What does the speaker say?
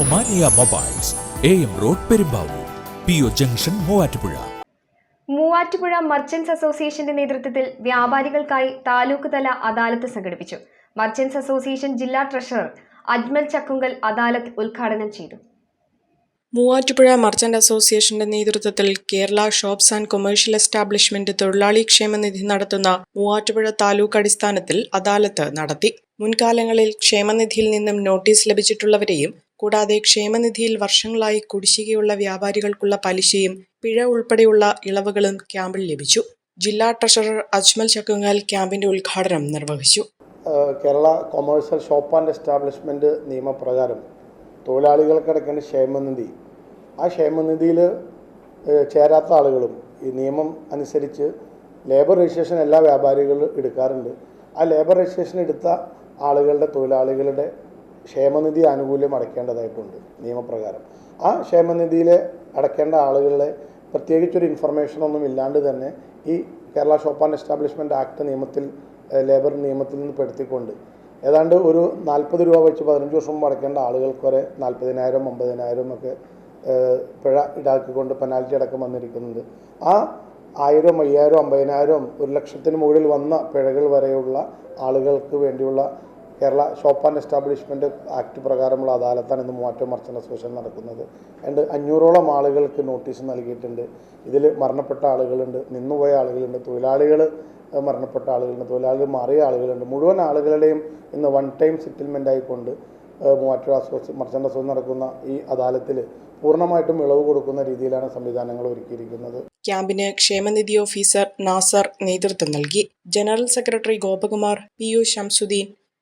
Omania mobiles A M road Perumbavoor P O junction Muvattupuzha. Muvattupuzha merchants അസോസിയേഷന്റെ നേതൃത്വത്തിൽ വ്യാപാരികൾക്കായി താലൂക്ക് തല അദാലത്ത് സംഘടിപ്പിച്ചു. മർച്ചന്റ്സ് അസോസിയേഷൻ ജില്ലാ ട്രഷറർ അജ്മൽ ചക്കുങ്കൽ അദാലത്ത് ഉദ്ഘാടനം ചെയ്തു. മൂവാറ്റുപുഴ മർച്ചന്റ് അസോസിയേഷന്റെ നേതൃത്വത്തിൽ Kerala shops and commercial establishment തൊഴിലാളി ക്ഷേമനിധി നടത്തുന്ന മൂവാറ്റുപുഴ താലൂക്ക് അടിസ്ഥാനത്തിൽ അദാലത്ത് നടത്തി. മുൻകാലങ്ങളിൽ ക്ഷേമനിധിയിൽ നിന്നും നോട്ടീസ് ലഭിച്ചിട്ടുള്ളവരെയും കൂടാതെ ക്ഷേമനിധിയിൽ വർഷങ്ങളായി കുടിശ്ശികയുള്ള വ്യാപാരികൾക്കുള്ള പലിശയും പിഴ ഉൾപ്പെടെയുള്ള ഇളവുകളും ക്യാമ്പിൽ ലഭിച്ചു. ജില്ലാ ട്രഷറർ അജ്മൽ ചക്കുങ്ങാൽ ക്യാമ്പിന്റെ ഉദ്ഘാടനം നിർവഹിച്ചു. Kerala commercial shop and establishment നിയമപ്രകാരം തൊഴിലാളികൾക്ക് അടക്കേണ്ട ക്ഷേമനിധി. ആ ക്ഷേമനിധിയിൽ ചേരാത്ത ആളുകളും ഈ നിയമം അനുസരിച്ച് ലേബർ രജിസ്ട്രേഷൻ എല്ലാ വ്യാപാരികളും എടുക്കാറുണ്ട്. ആ ലേബർ രജിസ്ട്രേഷൻ എടുത്ത ആളുകളുടെ തൊഴിലാളികളുടെ ക്ഷേമനിധി ആനുകൂല്യം അടയ്ക്കേണ്ടതായിട്ടുണ്ട് നിയമപ്രകാരം. ആ ക്ഷേമനിധിയിൽ അടയ്ക്കേണ്ട ആളുകളെ പ്രത്യേകിച്ചൊരു ഇൻഫർമേഷൻ ഒന്നും ഇല്ലാണ്ട് തന്നെ ഈ Kerala shop and establishment act നിയമത്തിൽ ലേബർ നിയമത്തിൽ നിന്ന് പെടുത്തിക്കൊണ്ട് ഏതാണ്ട് ഒരു നാൽപ്പത് രൂപ വെച്ച് പതിനഞ്ച് വർഷം മുമ്പ് അടയ്ക്കേണ്ട ആളുകൾക്ക് വരെ നാൽപ്പതിനായിരം അമ്പതിനായിരം ഒക്കെ പിഴ ഈടാക്കിക്കൊണ്ട് പെനാൽറ്റി അടക്കം വന്നിരിക്കുന്നുണ്ട്. ആ ആയിരം അയ്യായിരം അമ്പതിനായിരം ഒരു ലക്ഷത്തിന് മുകളിൽ വന്ന പിഴകൾ വരെയുള്ള ആളുകൾക്ക് വേണ്ടിയുള്ള Kerala shop and establishment act പ്രകാരമുള്ള അദാലത്താണ് ഇന്ന് മൂവാറ്റം മർച്ചന്റ് അസോസിയേഷൻ നടക്കുന്നത്. രണ്ട് അഞ്ഞൂറോളം ആളുകൾക്ക് നോട്ടീസ് നൽകിയിട്ടുണ്ട്. ഇതിൽ മരണപ്പെട്ട ആളുകളുണ്ട് നിന്നുപോയ ആളുകളുണ്ട് തൊഴിലാളികൾ മരണപ്പെട്ട ആളുകളുണ്ട് തൊഴിലാളികൾ മാറിയ ആളുകളുണ്ട്. മുഴുവൻ ആളുകളുടെയും ഇന്ന് വൺ ടൈം സെറ്റിൽമെന്റ് ആയിക്കൊണ്ട് മൂവാറ്റുപുഴ അസോസി മർച്ചന്റ് അസോസിയേഷൻ നടക്കുന്ന ഈ അദാലത്തിൽ പൂർണമായിട്ടും ഇളവ് കൊടുക്കുന്ന രീതിയിലാണ് സംവിധാനങ്ങൾ ഒരുക്കിയിരിക്കുന്നത്. ക്യാമ്പിന് ക്ഷേമനിധി ഓഫീസർ നാസർ നേതൃത്വം നൽകി. General secretary Gopakumar P U Shamsuddin